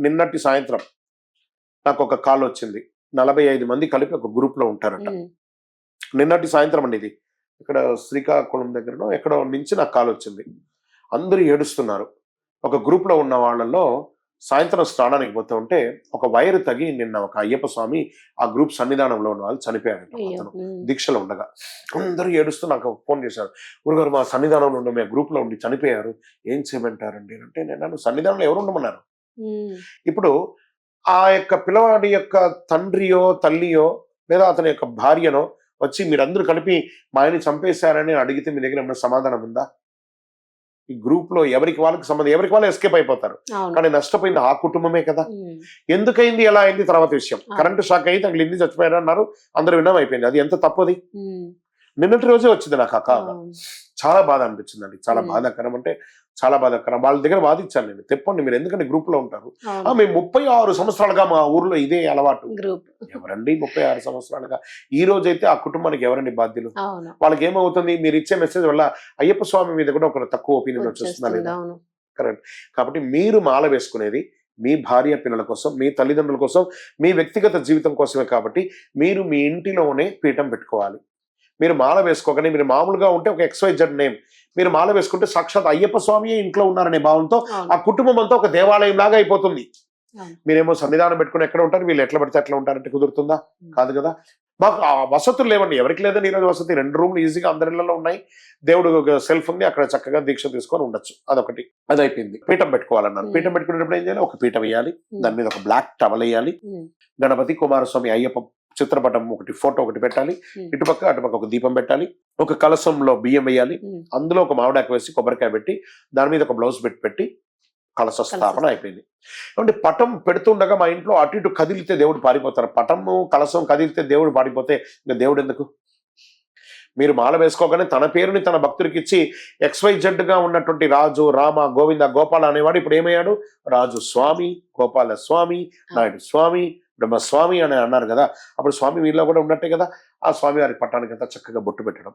నిన్నటి సాయంత్రం నాకు ఒక కాల్ వచ్చింది. నలభై ఐదు మంది కలిపి ఒక గ్రూప్లో ఉంటారట నిన్నటి సాయంత్రం అండి ఇది. ఇక్కడ శ్రీకాకుళం దగ్గరనో ఎక్కడో నుంచి నాకు కాల్ వచ్చింది. అందరూ ఏడుస్తున్నారు. ఒక గ్రూప్లో ఉన్న వాళ్ళలో సాయంత్రం స్నానానికి పోతూ ఉంటే ఒక వైర్ తగి నిన్న ఒక అయ్యప్ప స్వామి ఆ గ్రూప్ సన్నిధానంలో ఉన్న వాళ్ళు చనిపోయారట అతను. దీక్షలో ఉండగా. అందరూ ఏడుస్తూ నాకు ఫోన్ చేశారు. గురుగారు మా సన్నిధానంలో ఉండే మేము గ్రూప్లో ఉండి చనిపోయారు. ఏం చేయమంటారండి? అంటే నేను సన్నిధానంలో ఎవరు ఉండమన్నారు? ఇప్పుడు ఆ యొక్క పిల్లవాడి యొక్క తండ్రియో తల్లియో లేదా అతని యొక్క భార్యనో వచ్చి మీరందరూ కలిపి మా ఆయన్ని చంపేశారని అడిగితే మీ దగ్గర ఏమైనా సమాధానం ఉందా? ఈ గ్రూప్లో ఎవరికి వాళ్ళకి సంబంధం ఎవరికి వాళ్ళు ఎస్కేప్ అయిపోతారు. కానీ నష్టపోయింది ఆ కుటుంబమే కదా. ఎందుకైంది ఎలా అయింది తర్వాత విషయం. కరెంటు షాక్ అయ్యి తగిలింది చచ్చిపోయారు అన్నారు అందరూ విన్నాం అయిపోయింది. అది ఎంత తప్పది? నిన్నటి రోజే వచ్చింది నాకు అవును. చాలా బాధ అనిపించిందండి. చాలా. బాధాకరం అంటే చాలా బాధాకరం. వాళ్ళ దగ్గర వాదించాను నేను. తెప్పండి మీరు ఎందుకంటే గ్రూప్లో ఉంటారు మేము ముప్పై ఆరు సంవత్సరాలుగా మా ఊర్లో ఇదే అలవాటు. ఎవరండి ముప్పై ఆరు సంవత్సరాలుగా? ఈ రోజు అయితే ఆ కుటుంబానికి ఎవరండి బాధ్యులు? వాళ్ళకి ఏమవుతుంది మీరు ఇచ్చే మెసేజ్ వల్ల అయ్యప్ప స్వామి మీద కూడా ఒక తక్కువ ఒపీనియన్ లేదా? అవును. కాబట్టి మీరు మాల వేసుకునేది మీ భార్య పిల్లల కోసం మీ తల్లిదండ్రుల కోసం మీ వ్యక్తిగత జీవితం కోసమే కాబట్టి మీరు మీ ఇంటిలోనే పీఠం పెట్టుకోవాలి. మీరు మాల వేసుకోగానే మీరు మామూలుగా ఉంటే ఒక ఎక్స్వైజెడ్ నేమ్. మీరు మాల వేసుకుంటే సాక్షాత్ అయ్యప్ప స్వామియే ఇంట్లో ఉన్నారనే భావంతో ఆ కుటుంబం అంతా ఒక దేవాలయం లాగా అయిపోతుంది. మీరేమో సన్నిధానం పెట్టుకుని ఎక్కడ ఉంటారు? వీళ్ళు ఎట్లా పడితే అట్లా ఉంటారంటే కుదురుతుందా? కాదు కదా. మాకు ఆ వసతులు లేవండి. ఎవరికి లేదని ఈరోజు వసతి. రెండు రూమ్లు ఈజీగా అందరి ఇళ్ళలో ఉన్నాయి. దేవుడు సెల్ఫ్ ఉంది. అక్కడ చక్కగా దీక్ష తీసుకొని ఉండొచ్చు. అదొకటి. అది అయిపోయింది పీఠం పెట్టుకోవాలన్నాను Hmm. పీఠం పెట్టుకునేటప్పుడు ఏం చేయాలి? ఒక పీఠం వేయాలి. దాని మీద ఒక బ్లాక్ టవల్ వేయాలి. గణపతి కుమారస్వామి అయ్యప్ప చిత్రపటం ఒకటి ఫోటో ఒకటి పెట్టాలి. ఇటుపక్క అటుపక్క ఒక దీపం పెట్టాలి. ఒక కలసంలో బియ్యం వేయాలి. అందులో ఒక మామిడాకు వేసి కొబ్బరికాయ పెట్టి దాని మీద ఒక బ్లౌజ్ పెట్టి పెట్టి కలశ స్థాపన అయిపోయింది. అంటే పటం పెడుతుండగా మా ఇంట్లో అటు ఇటు కదిలితే దేవుడు పారిపోతారు. పటము కలశం కదిలితే దేవుడు పారిపోతే ఇంకా దేవుడు ఎందుకు? మీరు మాల వేసుకోగానే తన పేరుని తన భక్తుడికి ఇచ్చి XYZ గా ఉన్నటువంటి రాజు రామ గోవింద గోపాల అనేవాడు ఇప్పుడు ఏమయ్యాడు? రాజు స్వామి గోపాల స్వామి నాయుడు స్వామి బ్రహ్మస్వామి అని అన్నారు కదా అప్పుడు స్వామి వీళ్ళలో కూడా ఉన్నట్టే కదా. ఆ స్వామి వారి పట్టానికి అంతా చక్కగా బొట్టు పెట్టడం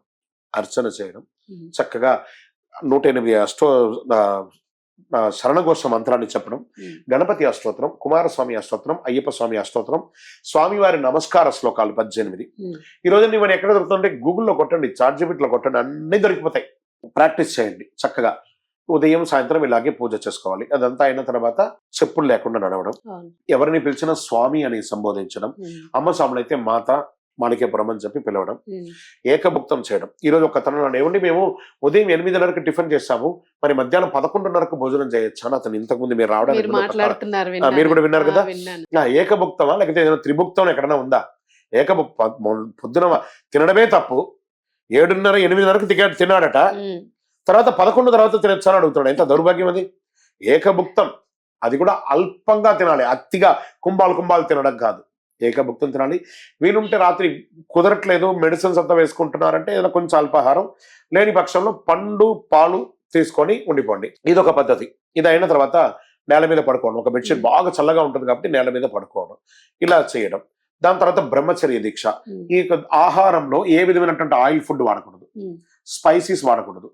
అర్చన చేయడం చక్కగా నూట ఎనిమిది అష్టో శరణఘోష మంత్రాన్ని చెప్పడం గణపతి అష్టోత్తరం కుమారస్వామి అష్టోత్తరం అయ్యప్ప స్వామి అష్టోత్తరం స్వామివారి నమస్కార శ్లోకాలు పద్దెనిమిది. ఈ రోజు ఇవన్నీ ఎక్కడ దొరుకుతుంటే గూగుల్లో కొట్టండి చార్జిబిట్లో కొట్టండి అన్ని దొరికిపోతాయి. ప్రాక్టీస్ చేయండి చక్కగా. ఉదయం సాయంత్రం ఇలాగే పూజ చేసుకోవాలి. అదంతా అయిన తర్వాత చెప్పులు లేకుండా నడవడం. ఎవరిని పిలిచినా స్వామి అని సంబోధించడం. అమ్మ స్వాములు అయితే మాత మాణిక్యపురం అని చెప్పి పిలవడం. ఏకభుక్తం చేయడం. ఈ రోజు ఒక తనలో ఏమండి మేము ఉదయం ఎనిమిదిన్నరకు టిఫిన్ చేస్తాము. మరి మధ్యాహ్నం పదకొండున్నరకు భోజనం చేయొచ్చు అని అతను ఇంతకుముందు మీరు రావడానికి మీరు కూడా విన్నారు కదా? ఏకభుక్తమా లేకపోతే ఏదైనా త్రిభుక్తం ఎక్కడైనా ఉందా? ఏకభుక్ పొద్దున తినడమే తప్పు. ఏడున్నర ఎనిమిదిన్నరకు తిన్నాడట. తర్వాత పదకొండు తర్వాత తినొచ్చని అడుగుతున్నాడు. ఎంత దౌర్భాగ్యం అది? ఏకభుక్తం. అది కూడా అల్పంగా తినాలి. అతిగా కుంభాలు కుంభాలు తినడం కాదు. ఏకభుక్తం తినాలి. వీలుంటే రాత్రి కుదరట్లేదు మెడిసిన్స్ అంతా వేసుకుంటున్నారంటే ఏదైనా కొంచెం అల్పాహారం లేని పక్షంలో పండు పాలు తీసుకొని ఉండిపోండి. ఇది ఒక పద్ధతి. ఇది అయిన తర్వాత నేల మీద పడుకోవడం. ఒక బెడ్షీట్ బాగా చల్లగా ఉంటుంది కాబట్టి నేల మీద పడుకోవడం. ఇలా చేయడం. దాని తర్వాత బ్రహ్మచర్య దీక్ష. ఈ ఆహారంలో ఏ విధమైనటువంటి ఆయిల్ ఫుడ్ వాడకూడదు. స్పైసీస్ వాడకూడదు.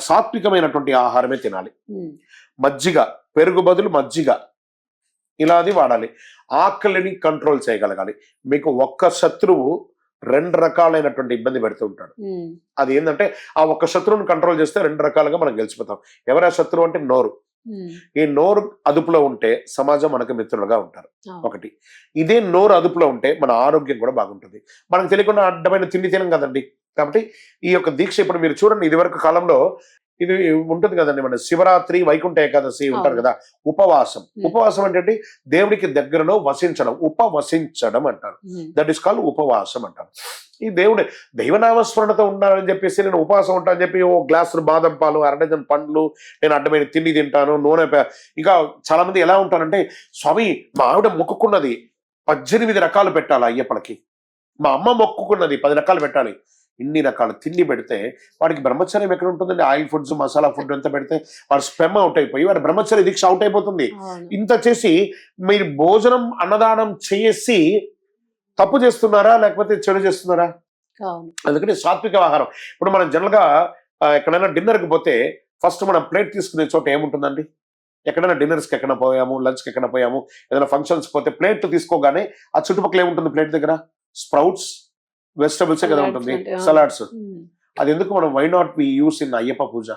సాత్వికమైనటువంటి ఆహారమే తినాలి. మజ్జిగ పెరుగు బదులు మజ్జిగ. ఇలా అది వాడాలి. ఆకలిని కంట్రోల్ చేయగలగాలి. మీకు ఒక్క శత్రువు రెండు రకాలైనటువంటి ఇబ్బంది పెడుతూ ఉంటాడు. అది ఏంటంటే ఆ ఒక్క శత్రువుని కంట్రోల్ చేస్తే రెండు రకాలుగా మనం గెలిచిపోతాం. ఎవరా శత్రువు అంటే నోరు. ఈ నోరు అదుపులో ఉంటే సమాజం మనకు మిత్రులుగా ఉంటారు. ఒకటి. ఇదే నోరు అదుపులో ఉంటే మన ఆరోగ్యం కూడా బాగుంటుంది. మనకు తెలియకుండా అడ్డమైన తిండి తినం కదండి. కాబట్టి ఈ యొక్క దీక్ష ఇప్పుడు మీరు చూడండి ఇది వరకు కాలంలో ఇది ఉంటుంది కదండి మన శివరాత్రి వైకుంఠ ఏకాదశి ఉంటారు. కదా ఉపవాసం. ఉపవాసం అంటే దేవుడికి దగ్గరలో వసించడం ఉపవసించడం అంటారు. దట్ ఇస్ కాల్ ఉపవాసం అంటారు. ఈ దేవుడు దైవనామస్మరణతో ఉండాలని చెప్పేసి నేను ఉపవాసం ఉంటానని చెప్పి ఓ గ్లాసు బాదం పాలు అరడజన్ పండ్లు నేను అడ్డమైన తిండి తింటాను నూనె ఇంకా చాలా మంది ఎలా ఉంటారంటే స్వామి మా ఆవిడ మొక్కుకున్నది పద్దెనిమిది రకాలు పెట్టాలి అయ్యప్పలకి. మా అమ్మ మొక్కుకున్నది పది రకాలు పెట్టాలి. ఇన్ని రకాల తిండి పెడితే వాడికి బ్రహ్మచర్యం ఎక్కడ ఉంటుందండి ఆయిల్ ఫుడ్స్ మసాలా ఫుడ్ ఎంత పెడితే వాడు స్పెమ్ అవుట్ అయిపోయి వాడి బ్రహ్మచర్య దీక్ష అవుట్ అయిపోతుంది. ఇంత చేసి మీరు భోజనం అన్నదానం చేసి తప్పు చేస్తున్నారా? లేకపోతే చెడు చేస్తున్నారా? అందుకని సాత్విక ఆహారం. ఇప్పుడు మనం జనరల్గా ఆ, ఎక్కడైనా డిన్నర్కి పోతే ఫస్ట్ మనం ప్లేట్ తీసుకునే చోట ఏముంటుందండి? ఎక్కడైనా డిన్నర్స్కి ఎక్కడ పోయాము లంచ్కి ఎక్కడ పోయాము ఏదైనా ఫంక్షన్స్ పోతే ప్లేట్ తీసుకోగానే ఆ చుట్టుపక్కల ఏముంటుంది ప్లేట్ దగ్గర? స్ప్రౌట్స్ వెజిటబుల్స్ కదా ఉంటుంది. సలాడ్స్. అది ఎందుకు మనం why not we use in Ayyappa puja?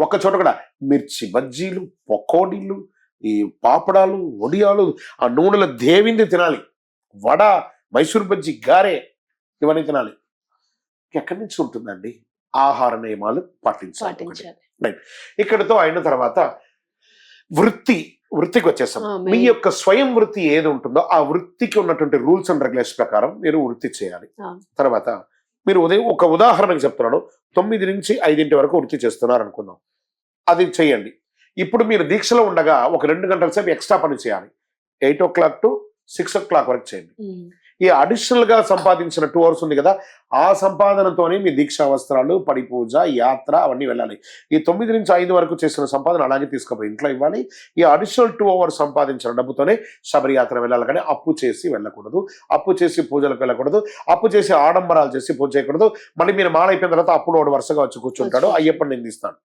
ఒక్క చోట కూడా మిర్చి బజ్జీలు పకోడీలు ఈ పాపడాలు వడియాలు ఆ నూనెలో దేవింది తినాలి. వడ మైసూర్ బజ్జి గారె ఇవన్నీ తినాలి. ఎక్కడి నుంచి ఉంటుందండి? ఆహార నియమాలు పాటించాలి. పాటించాలి. ఇక్కడితో అయిన తర్వాత వృత్తి వృత్తికి వచ్చేసాం మీ. యొక్క స్వయం వృత్తి ఏది ఉంటుందో ఆ వృత్తికి ఉన్నటువంటి రూల్స్ అండ్ రెగ్యులేషన్ ప్రకారం మీరు వృత్తి చేయాలి. తర్వాత మీరు ఉదయం ఒక ఉదాహరణకు చెప్తున్నాను తొమ్మిది నుంచి ఐదింటి వరకు వృత్తి చేస్తున్నారు అనుకుందాం అది చేయండి ఇప్పుడు మీరు దీక్షలో ఉండగా ఒక రెండు గంటల సేపు ఎక్స్ట్రా పని చేయాలి eight o'clock to six o'clock వరకు చేయండి. ఈ అడిషనల్గా సంపాదించిన టూ అవర్స్ ఉంది కదా ఆ సంపాదనతోనే మీ దీక్షా వస్త్రాలు పడి పూజ యాత్ర అవన్నీ వెళ్ళాలి. ఈ తొమ్మిది నుంచి ఐదు వరకు చేసిన సంపాదన అలాగే తీసుకుపోయి ఇంట్లో ఇవ్వాలి. ఈ అడిషనల్ టూ అవర్స్ సంపాదించిన డబ్బుతోనే శబరి యాత్ర వెళ్ళాలి. కానీ అప్పు చేసి వెళ్ళకూడదు. అప్పు చేసి పూజలకు వెళ్ళకూడదు. అప్పు చేసి ఆడంబరాలు చేసి పూజ చేయకూడదు. మళ్ళీ మీరు మాల అయిపోయిన తర్వాత అప్పుడు వాడు వరుసగా వచ్చి కూర్చుంటాడు. అయ్యప్పని నిందిస్తాడు.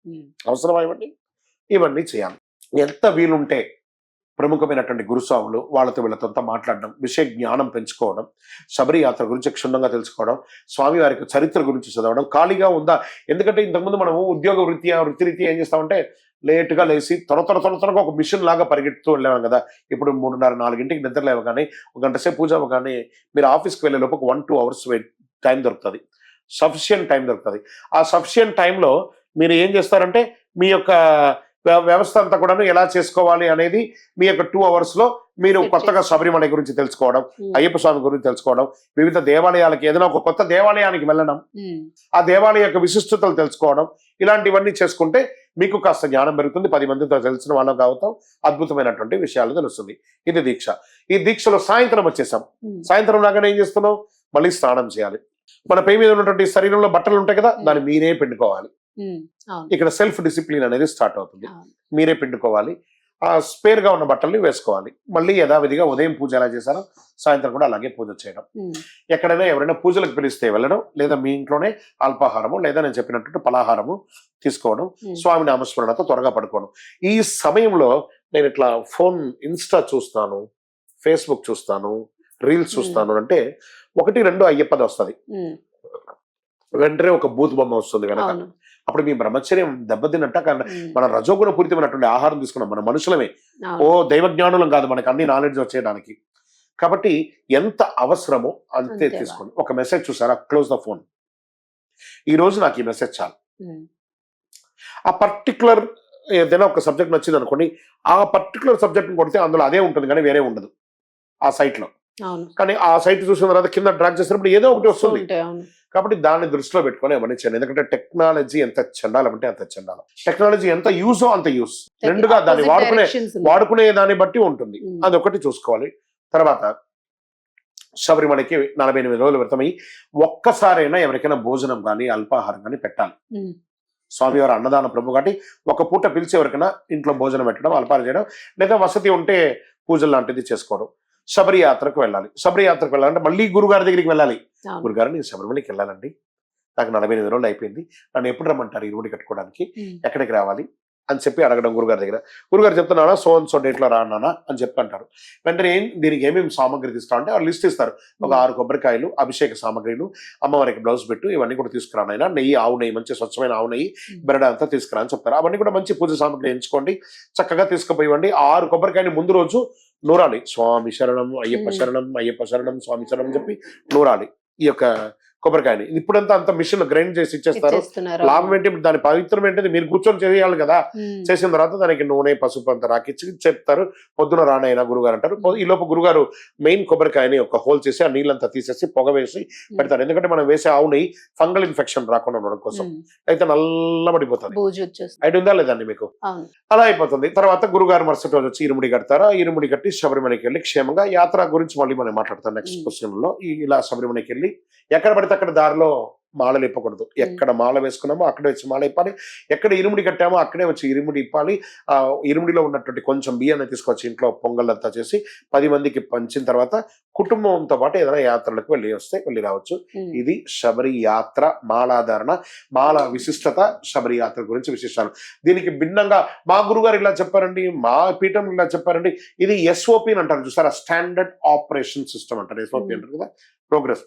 అవసరమా ఇవన్నీ? ఇవన్నీ చేయాలి. ఎంత వీలుంటే ప్రముఖమైనటువంటి గురుస్వాములు వాళ్ళతో వీళ్ళతో అంతా మాట్లాడడం విషయ జ్ఞానం పెంచుకోవడం శబరి యాత్ర గురించి క్షుణ్ణంగా తెలుసుకోవడం స్వామివారికి చరిత్ర గురించి చదవడం ఖాళీగా ఉందా? ఎందుకంటే ఇంతకుముందు మనము ఉద్యోగ వృత్తి వృత్తి రీతి ఏం చేస్తామంటే లేట్గా లేచి త్వర త్వర త్వర త్వరగా ఒక మిషన్ లాగా పరిగెడుతూ వెళ్ళాము కదా. ఇప్పుడు మూడున్నర నాలుగింటికి నిద్ర లేవగానే ఒక గంట సేపు పూజ అవ్వగానే మీరు ఆఫీస్కి వెళ్ళే లోపు ఒక one two hours wait time దొరుకుతుంది. సఫిషియంట్ టైం దొరుకుతుంది. ఆ సఫిషియంట్ టైంలో మీరు ఏం చేస్తారంటే మీ యొక్క వ్యవస్థ అంతా కూడా ఎలా చేసుకోవాలి అనేది మీ యొక్క టూ అవర్స్లో మీరు కొత్తగా శబరిమల గురించి తెలుసుకోవడం ఉమ్. అయ్యప్ప స్వామి గురించి తెలుసుకోవడం వివిధ దేవాలయాలకి ఏదైనా ఒక కొత్త దేవాలయానికి వెళ్ళడం ఉమ్. ఆ దేవాలయ యొక్క విశిష్టతలు తెలుసుకోవడం ఇలాంటివన్నీ చేసుకుంటే మీకు కాస్త జ్ఞానం పెరుగుతుంది. పది మందితో తెలిసిన వాళ్ళం అవుతాం అద్భుతమైనటువంటి విషయాలు తెలుస్తుంది. ఇది దీక్ష. ఈ దీక్షలో సాయంత్రం వచ్చేసాం. ఉమ్. సాయంత్రం రాగానే ఏం చేస్తున్నాం మళ్ళీ స్నానం చేయాలి. మన పై మీద ఉన్నటువంటి శరీరంలో బట్టలు ఉంటాయి కదా దాన్ని మీరే పిండుకోవాలి. అవును ఇక్కడ సెల్ఫ్ డిసిప్లిన్ అనేది స్టార్ట్ అవుతుంది. మీరే పిండుకోవాలి. ఆ స్పేర్గా ఉన్న బట్టల్ని వేసుకోవాలి. మళ్ళీ యథావిధిగా ఉదయం పూజ ఎలా చేశారో సాయంత్రం కూడా అలాగే పూజ చేయడం. ఎక్కడైనా ఎవరైనా పూజలకు పిలిస్తే వెళ్ళడం లేదా మీ ఇంట్లోనే అల్పాహారము లేదా నేను చెప్పినట్టు పలాహారము తీసుకోవడం. స్వామి నామస్మరణతో త్వరగా పడుకోవడం. ఈ సమయంలో నేను ఇట్లా ఫోన్ ఇన్స్టా చూస్తాను ఫేస్బుక్ చూస్తాను రీల్స్ చూస్తాను అంటే ఒకటి రెండు అయ్యప్పది వస్తుంది. వెంటనే ఒక బూత్ బొమ్మ వస్తుంది వెనక. అవును. అప్పుడు మీ బ్రహ్మచర్యం దెబ్బతిన్నట్ట. మన రజోగుణ పూరితమైనటువంటి ఆహారం తీసుకున్నాం మన మనుషులమే. ఓ దైవజ్ఞానులం కాదు మనకు అన్ని నాలెడ్జ్ వచ్చేయడానికి. కాబట్టి ఎంత అవసరమో అంతే తీసుకోండి. ఒక మెసేజ్ చూసారా? క్లోజ్ ద ఫోన్ ఈ రోజు నాకు ఈ మెసేజ్ చాలు. ఆ పర్టికులర్ ఏదైనా ఒక సబ్జెక్ట్ నచ్చింది అనుకోండి ఆ పర్టికులర్ సబ్జెక్ట్ కొడితే అందులో అదే ఉంటుంది కానీ వేరే ఉండదు. ఆ సైట్లో. అవును కానీ ఆ సైట్ చూసిన తర్వాత కింద డ్రాగ్ చేసినప్పుడు ఏదో ఒకటి వస్తుంది. కాబట్టి దాన్ని దృష్టిలో పెట్టుకొని చేయండి. ఎందుకంటే టెక్నాలజీ ఎంత చండాలం అంటే అంత చండాలం. టెక్నాలజీ ఎంత యూజో అంత యూస్ రెండుగా దాన్ని వాడుకునే. వాడుకునే దాన్ని బట్టి ఉంటుంది. అదొకటి చూసుకోవాలి. తర్వాత శబరిమలకి నలభై ఎనిమిది రోజులు వ్రతమై ఒక్కసారైనా ఎవరికైనా భోజనం కానీ అల్పాహారం కానీ పెట్టాలి. స్వామివారి అన్నదాన ప్రభు కాబట్టి ఒక పూట పిలిచి ఎవరికైనా ఇంట్లో భోజనం పెట్టడం అల్పాహారం చేయడం లేదా వసతి ఉంటే పూజలు లాంటిది చేసుకోవడం. శబరి యాత్రకు వెళ్ళాలి. శబరి యాత్రకు వెళ్ళాలంటే మళ్ళీ గురుగారి దగ్గరికి వెళ్ళాలి. గురుగారు నేను శబరిమలకి వెళ్ళాలండి. నాకు నలభై ఎనిమిది రోజులు అయిపోయింది. నన్ను ఎప్పుడు రమ్మంటారు ఇరుముడి కట్టుకోవడానికి? ఉమ్. ఎక్కడికి రావాలి? అని చెప్పి అడగడం గురుగారి దగ్గర. గురుగారు చెప్తున్నానా సో అండ్ సో డేట్లో రానా అని చెప్పి అంటారు. వెంటనే ఏం దీనికి ఏమేమి సామాగ్రి తీసుకురా ఆ లిస్ట్ ఇస్తారు. ఒక ఆరు కొబ్బరికాయలు అభిషేక సామాగ్రిలు అమ్మవారికి బ్లౌజ్ పెట్టు ఇవన్నీ కూడా తీసుకురానైనా నెయ్యి ఆవు నెయ్యి మంచి స్వచ్ఛమైన ఆవు నెయ్యి బెరడ అంతా తీసుకురా అని చెప్తారు. అవన్నీ కూడా మంచి పూజ సామాగ్రి ఎంచుకోండి. చక్కగా తీసుకుపోయివ్వండి ఆరు కొబ్బరికాయని ముందు రోజు నూరాలి స్వామి శరణం అయ్యప్ప. శరణం అయ్యప్ప శరణం స్వామి శరణం చెప్పి నూరాలి ఈ యొక్క కొబ్బరికాయని ఇప్పుడంతా అంత మిషన్ గ్రైండ్ చేసి ఇచ్చేస్తారు. లాభం ఏంటి? దాని పవిత్రం ఏంటిది మీరు కూర్చొని చేయాలి కదా. చేసిన తర్వాత దానికి నూనె పసుపు అంతా రాకిచ్చి చెప్తారు. పొద్దున రానైనా గురుగారు అంటారు. ఈ లోపు గురుగారు మెయిన్ కొబ్బరికాయని ఒక హోల్ చేసి ఆ నీళ్ళంతా తీసేసి పొగ వేసి పెడతారు. ఎందుకంటే మనం వేసే ఆవు నెయ్యి ఫంగల్ ఇన్ఫెక్షన్ రాకుండా ఉండడం కోసం. అయితే నల్లబడిపోతుంది. ఐడి ఉందా లేదండి మీకు? అలా అయిపోతుంది. తర్వాత గురుగారు మరుసటి రోజు వచ్చి ఇరుముడి కడతారు. ఇరుముడి కట్టి శబరిమలకి వెళ్ళి క్షేమంగా యాత్ర గురించి మళ్ళీ మనం మాట్లాడతాం నెక్స్ట్. క్వశ్చన్లో ఇలా శబరిమలకి వెళ్ళి ఎక్కడ అక్కడ దారిలో మాలలు ఇప్పకూడదు ఎక్కడ మాల వేసుకున్నామో అక్కడే వచ్చి మాల ఇప్పాలి. ఎక్కడ ఇరుముడి కట్టామో అక్కడే వచ్చి ఇరుముడి ఇప్పాలి. ఆ ఇరుముడిలో ఉన్నటువంటి కొంచెం బియ్యాన్ని తీసుకొచ్చి ఇంట్లో పొంగల్ అంతా చేసి పది మందికి పంచిన తర్వాత కుటుంబంతో పాటు ఏదైనా యాత్రలకు వెళ్ళి వస్తే వెళ్ళి రావచ్చు. ఇది శబరి యాత్ర మాలాధారణ మాల విశిష్టత శబరి యాత్ర గురించి విశిష్టాలు. దీనికి భిన్నంగా మా గురుగారు ఇలా చెప్పారండి మా పీఠం ఇలా చెప్పారండి. ఇది ఎస్ఓపి అంటారు చూసారా? స్టాండర్డ్ ఆపరేషన్ సిస్టమ్ అంటారు. ఎస్ఓపి. అంటారు కదా? ప్రోగ్రెస్